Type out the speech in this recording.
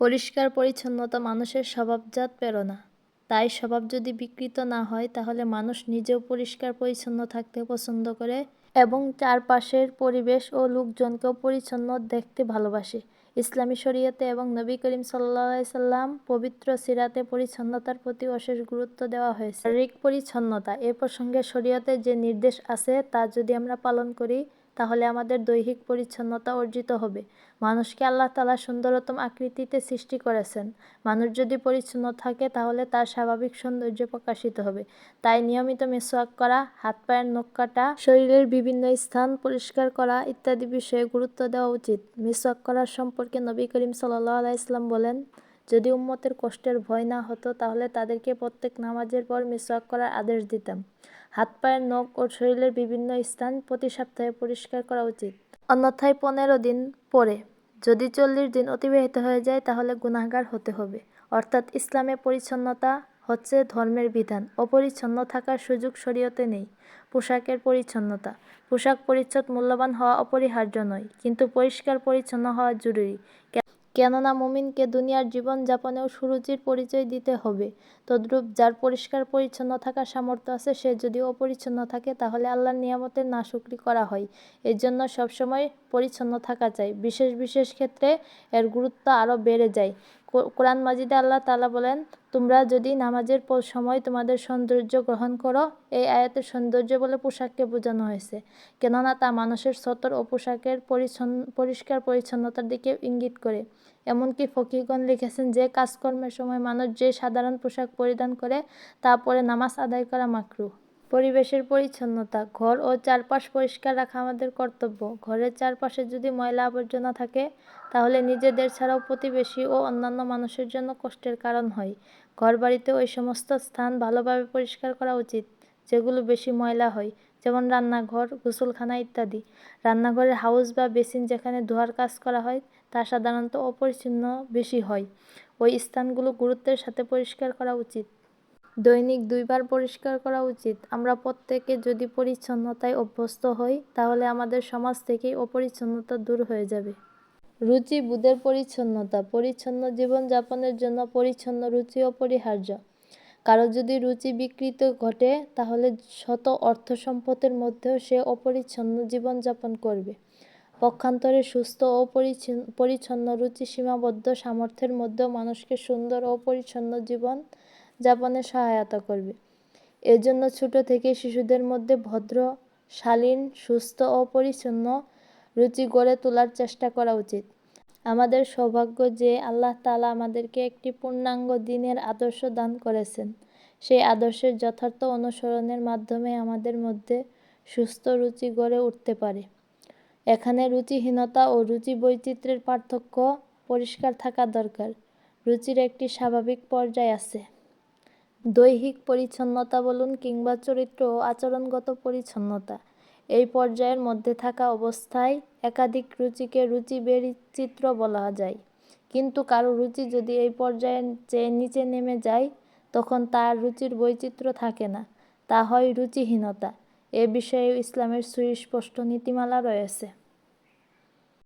পরিষ্কার পরিচ্ছন্নতা মানুষের স্বভাবজাত প্রেরণা। তাই স্বভাব যদি বিকৃত না হয়, তাহলে মানুষ নিজেও পরিষ্কার পরিচ্ছন্ন থাকতে পছন্দ করে এবং চারপাশের পরিবেশ ও লোকজনকেও পরিচ্ছন্ন দেখতে ভালোবাসে। ইসলামী শরীয়তে এবং নবী করিম সাল্লা সাল্লাম পবিত্র সিরাতে পরিচ্ছন্নতার প্রতি অশেষ গুরুত্ব দেওয়া হয়েছে। শারীরিক পরিচ্ছন্নতা, এ প্রসঙ্গে শরীয়তে যে নির্দেশ আছে, তা যদি আমরা পালন করি তাহলে আমাদের দৈহিক পরিচ্ছন্নতা অর্জিত হবে। মানুষকে আল্লাহ তালা সুন্দরতম আকৃতিতে সৃষ্টি করেছেন। মানুষ যদি পরিচ্ছন্ন থাকে, তাহলে তার স্বাভাবিক সৌন্দর্য প্রকাশিত হবে। তাই নিয়মিত মেসোয়াক করা, হাত পায়ের নখ কাটা, শরীরের বিভিন্ন স্থান পরিষ্কার করা ইত্যাদি বিষয়ে গুরুত্ব দেওয়া উচিত। মেসোয়াক করার সম্পর্কে নবী করিম সাল্লাহ আলাইসলাম বলেন যদি উম্মতের কষ্টের ভয় না হতো, তাহলে তাদেরকে প্রত্যেক নামাজের পর মিসওয়াক করার আদেশ দিতাম। হাত, পায়ের নখ ও শরীরের বিভিন্ন স্থান প্রতি সপ্তাহে পরিষ্কার করা উচিত। অন্যথায় পনেরো দিন পরে যদি চল্লিশ দিন অতিবাহিত হয়ে যায়, তাহলে গুনাহগার হতে হবে। অর্থাৎ ইসলামে পরিচ্ছন্নতা হচ্ছে ধর্মের বিধান। অপরিচ্ছন্ন থাকার সুযোগ শরীয়তে নেই। পোশাকের পরিচ্ছন্নতা। পোশাক পরিচ্ছদ মূল্যবান হওয়া অপরিহার্য নয়, কিন্তু পরিষ্কার পরিচ্ছন্ন হওয়া জরুরি। কেননা মুমিনকে দুনিয়ার জীবন যাপনেও সুরুচির পরিচয় দিতে হবে। তদ্রূপ যার পরিষ্কার পরিচ্ছন্ন থাকার সামর্থ্য আছে, সে যদি অপরিচ্ছন্ন থাকে, তাহলে আল্লাহর নিয়ামতের না নাশুকরি করা হয়। এর জন্য সবসময় পরিচ্ছন্ন থাকা চাই। বিশেষ বিশেষ ক্ষেত্রে এর গুরুত্ব আরও বেড়ে যায়। কোরআন মাজিদে আল্লাহ তালা বলেন, তোমরা যদি নামাজের সময় তোমাদের সৌন্দর্য গ্রহণ করো, এই আয়াতের সৌন্দর্য বলে পোশাককে বোঝানো হয়েছে। কেননা তা মানুষের সতর ও পোশাকের পরিচ্ছন্ন, পরিষ্কার পরিচ্ছন্নতার দিকে ইঙ্গিত করে। এমনকি ফকিরগণ লিখেছেন যে, কাজকর্মের সময় মানুষ যে সাধারণ পোশাক পরিধান করে, তা পরে নামাজ আদায় করা মাকরু পরিবেশের পরিচ্ছন্নতা, ঘর ও চারপাশ পরিষ্কার রাখা আমাদের কর্তব্য। ঘরের চারপাশে যদি ময়লা আবর্জনা থাকে, তাহলে নিজেদের ছাড়াও প্রতিবেশী ও অন্যান্য মানুষের জন্য কষ্টের কারণ হয়। ঘর বাড়িতে ওই সমস্ত স্থান ভালোভাবে পরিষ্কার করা উচিত, যেগুলো বেশি ময়লা হয়, যেমন রান্নাঘর, গোসলখানা ইত্যাদি। রান্নাঘরের হাউস বা বেসিন যেখানে ধোয়ার কাজ করা হয়, তা সাধারণত অপরিচ্ছন্ন বেশি হয়। ওই স্থানগুলো গুরুত্বের সাথে পরিষ্কার করা উচিত। দৈনিক দুইবার পরিষ্কার করা উচিত। আমরা প্রত্যেকে যদি পরিচ্ছন্নতায় অভ্যস্ত হই, তাহলে আমাদের সমাজ থেকেই অপরিচ্ছন্নতা দূর হয়ে যাবে। রুচি বুধের পরিচ্ছন্নতা। পরিচ্ছন্ন জীবনযাপনের জন্য পরিচ্ছন্ন রুচি অপরিহার্য। কারও যদি রুচি বিকৃত ঘটে, তাহলে শত অর্থ সম্পদের মধ্যেও সে অপরিচ্ছন্ন জীবনযাপন করবে। পক্ষান্তরে সুস্থ ও পরিচ্ছন্ন রুচি সীমাবদ্ধ সামর্থ্যের মধ্যেও মানুষকে সুন্দর ও পরিচ্ছন্ন জীবন যাপনে সহায়তা করবে। এজন্য ছোট থেকে শিশুদের মধ্যে ভদ্র, শালীন, সুস্থ ও পরিচ্ছন্ন রুচি গড়ে তোলার চেষ্টা করা উচিত। আমাদের সৌভাগ্য যে আল্লাহ তালা আমাদেরকে একটি পূর্ণাঙ্গ দিনের আদর্শ দান করেছেন। সেই আদর্শের যথার্থ অনুসরণের মাধ্যমে আমাদের মধ্যে সুস্থ রুচি গড়ে উঠতে পারে। এখানে রুচিহীনতা ও রুচি বৈচিত্র্যের পার্থক্য পরিষ্কার থাকা দরকার। রুচির একটি স্বাভাবিক পর্যায় আছে। দৈহিক পরিচ্ছন্নতা বলুন কিংবা চরিত্র ও আচরণগত পরিচ্ছন্নতা। এই পর্যায়ের মধ্যে থাকা অবস্থায় একাধিক রুচিকে রুচি চিত্র বলা যায়। কিন্তু কারও রুচি যদি এই পর্যায়ের চেয়ে নিচে নেমে যায়, তখন তার রুচির বৈচিত্র্য থাকে না। তা হয় রুচিহীনতা। এ বিষয়ে ইসলামের সুস্পষ্ট নীতিমালা রয়েছে।